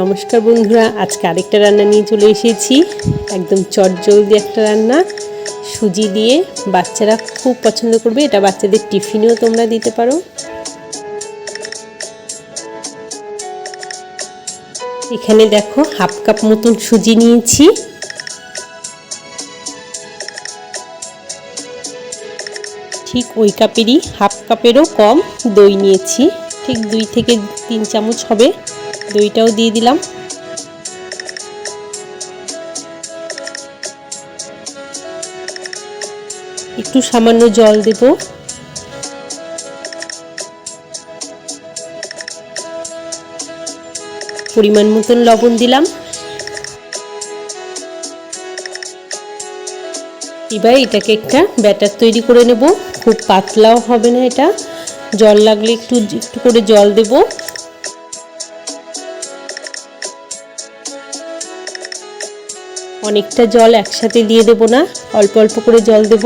নমস্কার বন্ধুরা, আজকে আরেকটা রান্না নিয়ে চলে এসেছি। একদম চটজলদি একটা রান্না। সুজি দিয়ে বাচ্চারা খুব পছন্দ করবে। এটা বাচ্চাদের টিফিনেও তোমরা দিতে পারো। এখানে দেখো হাফ কাপ মতন সুজি নিয়েছি। ঠিক ওই কাপেরই, হাফ কাপেরও কম দই নিয়েছি। ঠিক দুই থেকে তিন চামচ হবে। দইটাও দিয়ে দিলাম। একটু সামান্য জল দেব। পরিমাণ মতন লবণ দিলাম। এবার এটাকে একটা ব্যাটার তৈরি করে নেব। খুব পাতলাও হবে না এটা। জল লাগলে একটু একটু করে জল দেব। অনেকটা জল একসাথে দিয়ে দেব না, অল্প অল্প করে জল দেব।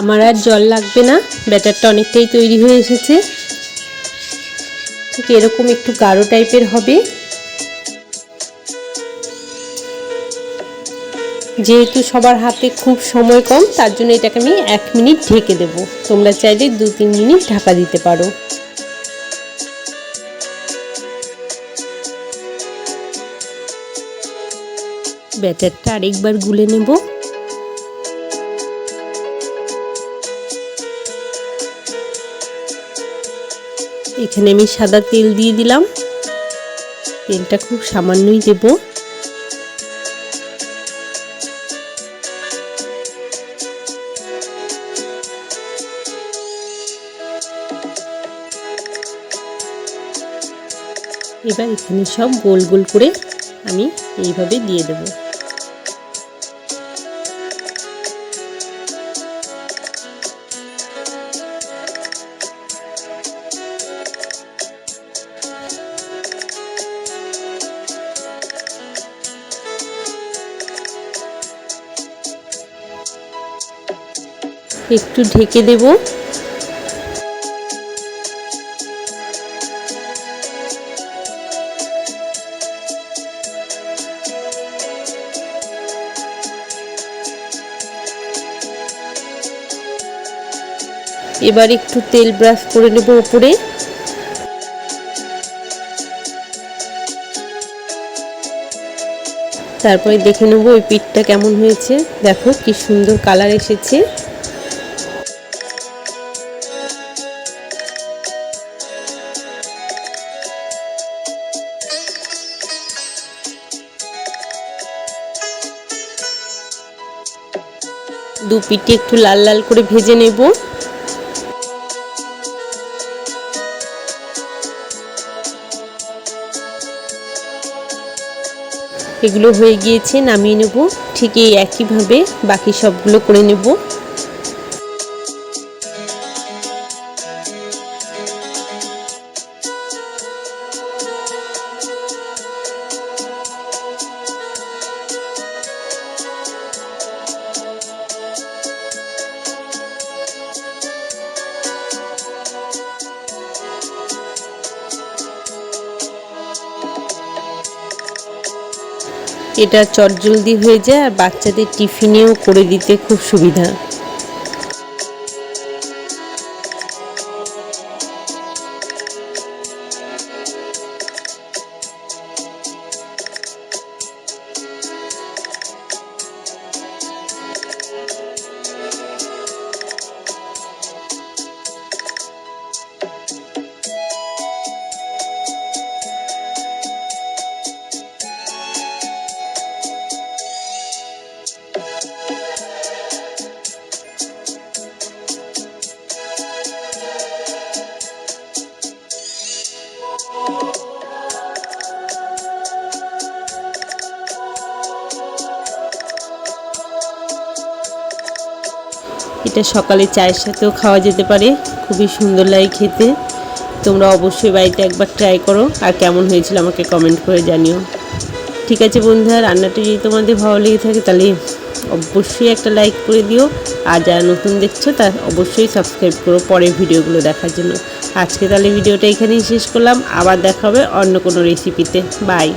আমার আর জল লাগবে না, ব্যাটারটা অনেকটাই তৈরি হয়ে এসেছে। ঠিক এরকম একটু গাঢ় টাইপের হবে। যেহেতু সবার হাতে খুব সময় কম, তার জন্য এটাকে আমি এক মিনিট ঢেকে দেব। তোমরা চাইলে দু তিন মিনিট ঢাকা দিতে পারো। ব্যাটারটা আরেকবার গুলে নেব। এখানে আমি সাদা তেল দিয়ে দিলাম। তেলটা খুব সামান্যই দেব। এবার এখানে সব গোল গোল করে আমি এইভাবে দিয়ে দেবো। একটু ঢেকে দেব। এবার একটু তেল ব্রাশ করে নেব উপরে তারপরে দেখে নেব ওই পিঠটা কেমন হয়েছে। দেখো কি সুন্দর কালার এসেছে। দু পিঠে একটু লাল লাল করে ভেজে নেব। এগুলো হয়ে গিয়েছে, নামিয়ে নেব। ঠিক এই একইভাবে বাকি সবগুলো করে নেব। এটা চটজলদি হয়ে যায় আর বাচ্চাদের টিফিনেও করে দিতে খুব সুবিধা। এটা সকালে চায়ের সাথেও খাওয়া যেতে পারে। খুবই সুন্দর লাগে খেতে। তোমরা অবশ্যই বাড়িতে একবার ট্রাই করো। আর কেমন হয়েছিল আমাকে কমেন্ট করে জানিও। ঠিক আছে বন্ধুরা, রান্নাটা যদি তোমাদের ভালো লেগে থাকে তাহলে অবশ্যই একটা লাইক করে দিও। আর যারা নতুন দেখছ তার অবশ্যই সাবস্ক্রাইব করো পরের ভিডিওগুলো দেখার জন্য। আজকে তাহলে ভিডিওটা এখানেই শেষ করলাম। আবার দেখা হবে অন্য কোনো রেসিপিতে বাই